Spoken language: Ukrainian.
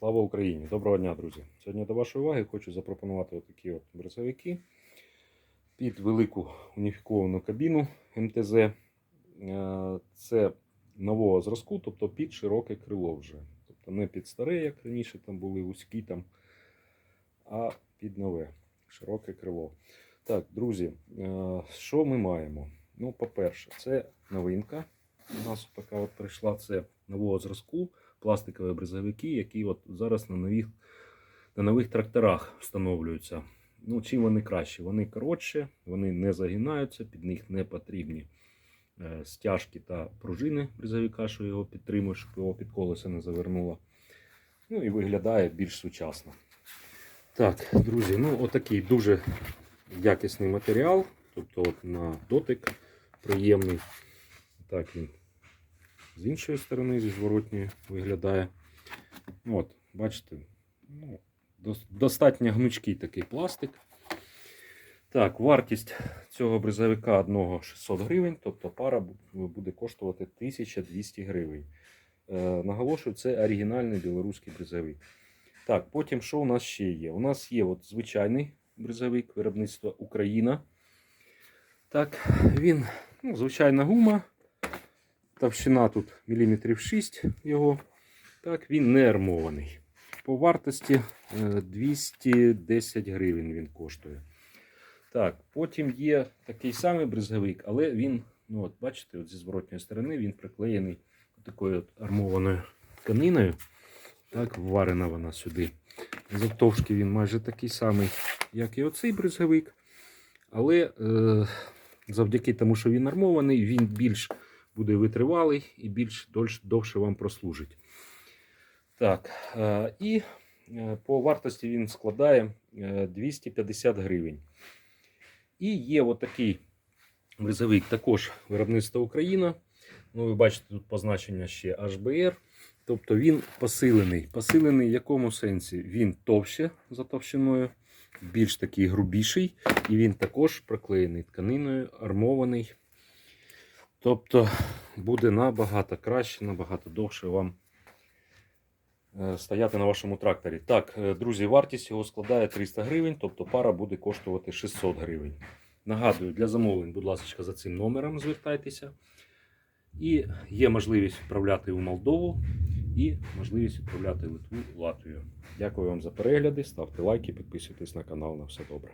Слава Україні! Доброго дня, друзі! Сьогодні до вашої уваги хочу запропонувати отакі от брезовики під велику уніфіковану кабіну МТЗ. Е, Це нового зразку, тобто під широке крило вже. Тобто не під старе, як раніше там були вузькі там, а під нове широке крило. Так, друзі, е, що ми маємо? Ну, по-перше, це новинка. У нас така от прийшла це нового зразку пластикові бризовики, які от зараз на нових, на нових тракторах встановлюються. Ну, чим вони кращі? Вони коротші, вони не загинаються, під них не потрібні е, стяжки та пружини бризовика, що його підтримує, щоб його під колеса не завернуло. Ну і виглядає більш сучасно. Так, друзі, ну отакий дуже якісний матеріал. Тобто от на дотик приємний. Так він з іншої сторони, зі зворотньої виглядає. От, бачите, ну, достатньо гнучкий такий пластик. Так, вартість цього бризовика одного 600 гривень, тобто пара буде коштувати 1200 гривень. Е, наголошую, це оригінальний білоруський бризовик. Так, потім що у нас ще є? У нас є от звичайний бризовик виробництва Україна. Так, він, ну, звичайна гума. Товщина тут міліметрів 6 його. Так, він не армований. По вартості е, 210 гривень він коштує. Так, потім є такий самий бризговик, але він, ну от бачите, от зі зворотньої сторони він приклеєний такою от армованою тканиною. Так, вварена вона сюди. Завтовшки він майже такий самий, як і оцей бризговик. Але е, завдяки тому, що він армований, він більш буде витривалий і більш довше вам прослужить. Так, е, і е, по вартості він складає е, 250 гривень. І є отакий бризовик, також виробництво Україна. Ну, ви бачите, тут позначення ще HBR. Тобто він посилений. Посилений в якому сенсі? Він товще за товщиною, більш такий грубіший, і він також проклеєний тканиною, армований. Тобто буде набагато краще, набагато довше вам е, стояти на вашому тракторі. Так, е, друзі, вартість його складає 300 гривень, тобто пара буде коштувати 600 гривень. Нагадую, для замовлень, будь ласка, за цим номером звертайтеся. І є можливість відправляти у Молдову і можливість відправляти в Литву, Латвію. Дякую вам за перегляди, ставте лайки, підписуйтесь на канал. На все добре.